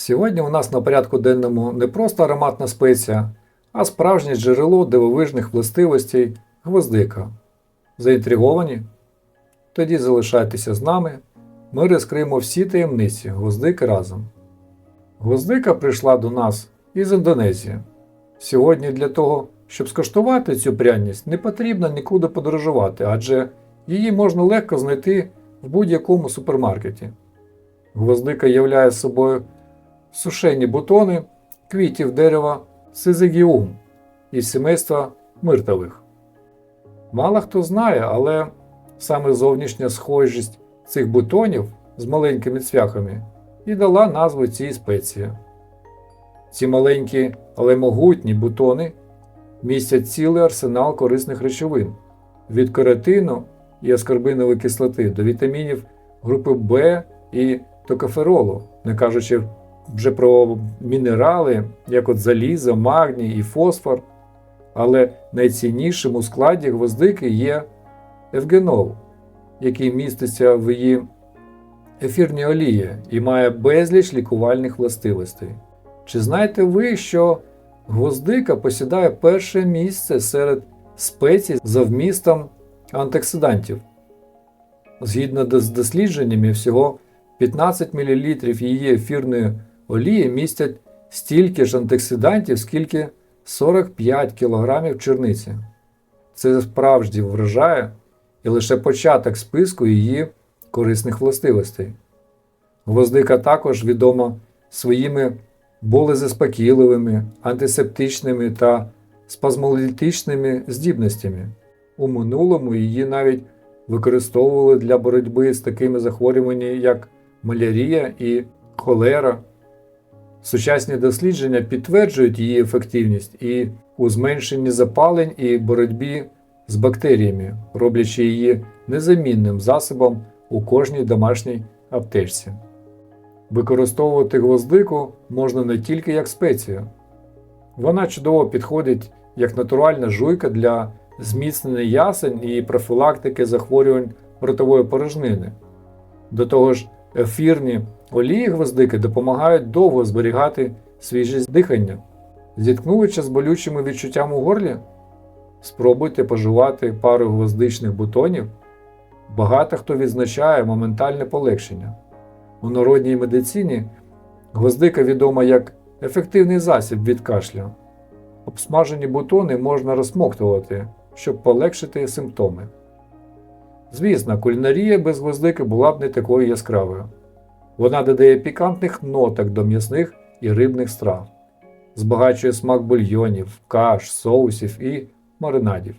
Сьогодні у нас на порядку денному не просто ароматна спеція, а справжнє джерело дивовижних властивостей гвоздика. Заінтриговані? Тоді залишайтеся з нами. Ми розкриємо всі таємниці гвоздики разом. Гвоздика прийшла до нас із Індонезії. Сьогодні для того, щоб скуштувати цю пряність, не потрібно нікуди подорожувати, адже її можна легко знайти в будь-якому супермаркеті. Гвоздика являє собою сушені бутони квітів дерева сизигіум із сімейства миртових. Мало хто знає, але саме зовнішня схожість цих бутонів з маленькими цвяхами і дала назву цій спеції. Ці маленькі, але могутні бутони містять цілий арсенал корисних речовин від каротину і аскорбинової кислоти до вітамінів групи В і токоферолу, не кажучи вже про мінерали, як от залізо, магній і фосфор. Але найціннішим у складі гвоздики є евгенол, який міститься в її ефірній олії і має безліч лікувальних властивостей. Чи знаєте ви, що гвоздика посідає перше місце серед спецій за вмістом антиоксидантів? Згідно з дослідженнями, всього 15 мл її ефірної олії містять стільки ж антиоксидантів, скільки 45 кг черниці. Це справді вражає і лише початок списку її корисних властивостей. Гвоздика також відома своїми болезаспокійливими, антисептичними та спазмолітичними здібностями. У минулому її навіть використовували для боротьби з такими захворюваннями, як малярія і холера. Сучасні дослідження підтверджують її ефективність і у зменшенні запалень і боротьбі з бактеріями, роблячи її незамінним засобом у кожній домашній аптечці. Використовувати гвоздику можна не тільки як спецію. Вона чудово підходить як натуральна жуйка для зміцнення ясень і профілактики захворювань ротової порожнини. До того ж, ефірні олії гвоздики допомагають довго зберігати свіжість дихання. Зіткнувшися з болючими відчуттями у горлі, спробуйте поживати пару гвоздичних бутонів. Багато хто відзначає моментальне полегшення. У народній медицині гвоздика відома як ефективний засіб від кашлю. Обсмажені бутони можна розсмоктувати, щоб полегшити симптоми. Звісно, кулінарія без гвоздики була б не такою яскравою. Вона додає пікантних ноток до м'ясних і рибних страв, збагачує смак бульйонів, каш, соусів і маринадів.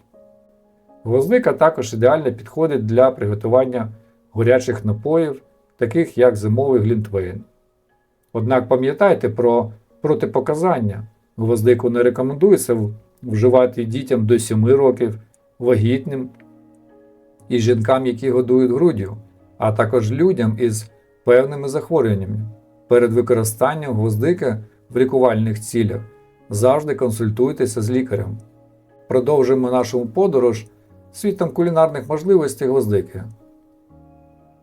Гвоздика також ідеально підходить для приготування горячих напоїв, таких як зимовий глінтвейн. Однак пам'ятайте про протипоказання. Гвоздику не рекомендується вживати дітям до 7 років, вагітним і жінкам, які годують груддю, а також людям із певними захворюваннями. Перед використанням гвоздики в лікувальних цілях завжди консультуйтеся з лікарем. Продовжуємо нашу подорож світом кулінарних можливостей гвоздики.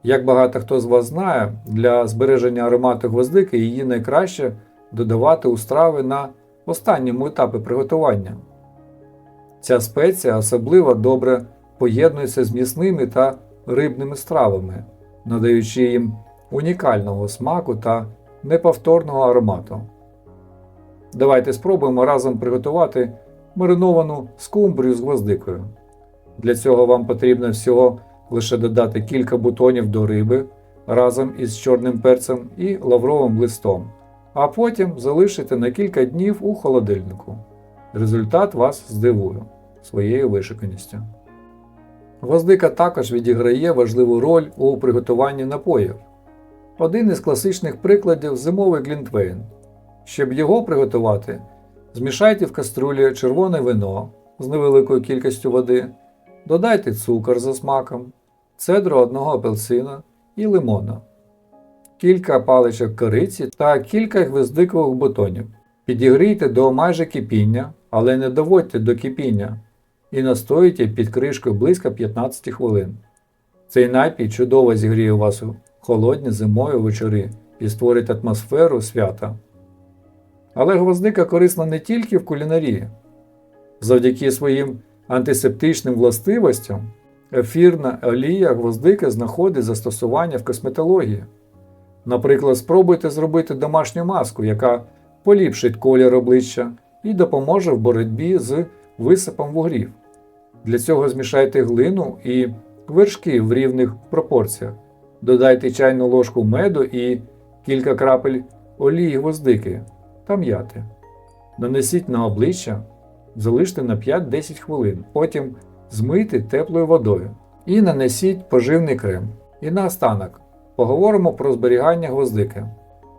Як багато хто з вас знає, для збереження аромату гвоздики її найкраще додавати у страви на останньому етапі приготування. Ця спеція особливо добре поєднується з м'ясними та рибними стравами, надаючи їм унікального смаку та неповторного аромату. Давайте спробуємо разом приготувати мариновану скумбрію з гвоздикою. Для цього вам потрібно всього лише додати кілька бутонів до риби разом із чорним перцем і лавровим листом, а потім залишити на кілька днів у холодильнику. Результат вас здивує своєю вишиканістю. Гвоздика також відіграє важливу роль у приготуванні напоїв. Один із класичних прикладів зимовий глінтвейн. Щоб його приготувати, змішайте в каструлі червоне вино з невеликою кількістю води, додайте цукор за смаком, цедру одного апельсина і лимона, кілька паличок кориці та кілька гвоздикових бутонів. Підігрійте до майже кипіння, але не доводьте до кипіння і настоїте під кришкою близько 15 хвилин. Цей напій чудово зігріє вас у холодні зимові вечори і створить атмосферу свята. Але гвоздика корисна не тільки в кулінарії. Завдяки своїм антисептичним властивостям ефірна олія гвоздики знаходить застосування в косметології. Наприклад, спробуйте зробити домашню маску, яка поліпшить колір обличчя і допоможе в боротьбі з висипом вугрів. Для цього змішайте глину і вершки в рівних пропорціях. Додайте чайну ложку меду і кілька крапель олії гвоздики та м'яти. Нанесіть на обличчя, залиште на 5-10 хвилин, потім змийте теплою водою і нанесіть поживний крем. І наостанок поговоримо про зберігання гвоздики.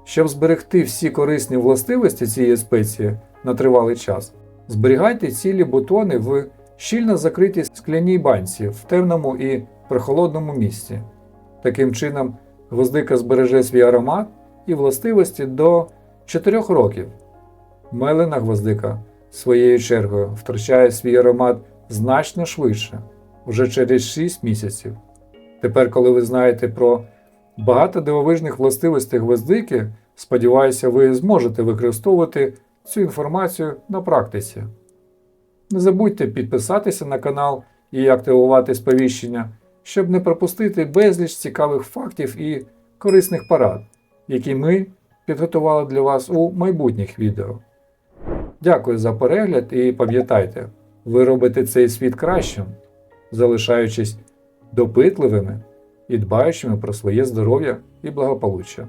Щоб зберегти всі корисні властивості цієї спеції на тривалий час, зберігайте цілі бутони в щільно закритій скляній банці в темному і прохолодному місці. Таким чином, гвоздика збереже свій аромат і властивості до 4 років. Мелена гвоздика своєю чергою втрачає свій аромат значно швидше, вже через 6 місяців. Тепер, коли ви знаєте про багато дивовижних властивостей гвоздики, сподіваюся, ви зможете використовувати цю інформацію на практиці. Не забудьте підписатися на канал і активувати сповіщення, щоб не пропустити безліч цікавих фактів і корисних парад, які ми підготували для вас у майбутніх відео. Дякую за перегляд і пам'ятайте, ви робите цей світ кращим, залишаючись допитливими і дбаючими про своє здоров'я і благополуччя.